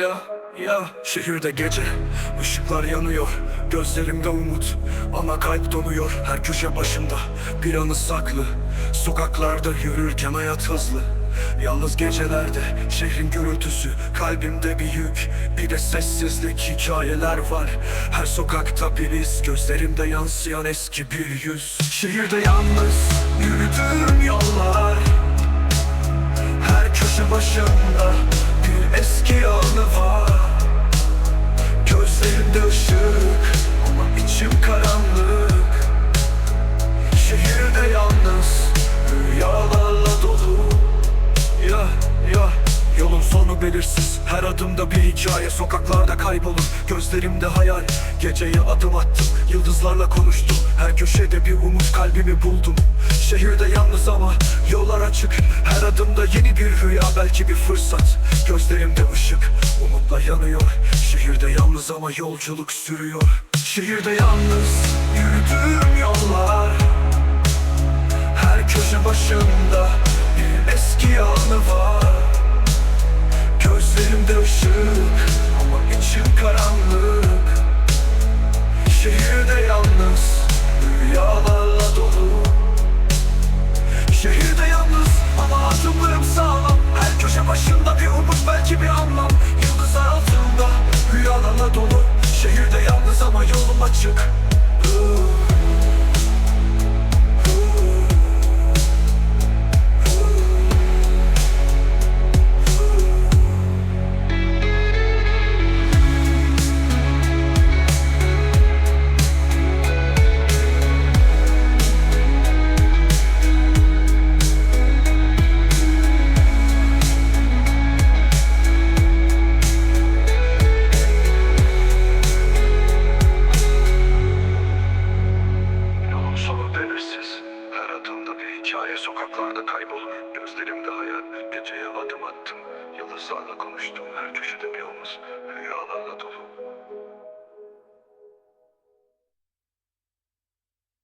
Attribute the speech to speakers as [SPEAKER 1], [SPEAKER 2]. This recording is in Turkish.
[SPEAKER 1] Ya ya şehirde gece ışıklar yanıyor. Gözlerimde umut ama kalp donuyor. Her köşe başında bir anı saklı. Sokaklarda yürürken hayat hızlı Yalnız gecelerde şehrin gürültüsü Kalbimde bir yük. Bir de sessizlik Hikayeler var. Her sokakta bir iz Gözlerimde yansıyan eski bir yüz. Şehirde yalnız belirsiz. Her adımda bir hikaye Sokaklarda kaybolur. Gözlerimde hayal Geceye adım attım. Yıldızlarla konuştum. Her köşede bir umut kalbimi buldum. Şehirde yalnız ama yollar açık. Her adımda yeni bir rüya Belki bir fırsat. Gözlerimde ışık Umutla yanıyor. Şehirde yalnız ama yolculuk sürüyor. Şehirde yalnız Yürüdüğüm yollar başında bir umut belki bir anlam hikaye sokaklarda kaybolur Gözlerimde hayal Geceye adım attım. Yıldızlarla konuştum Her köşede bir omuz. Rüyalarla dolu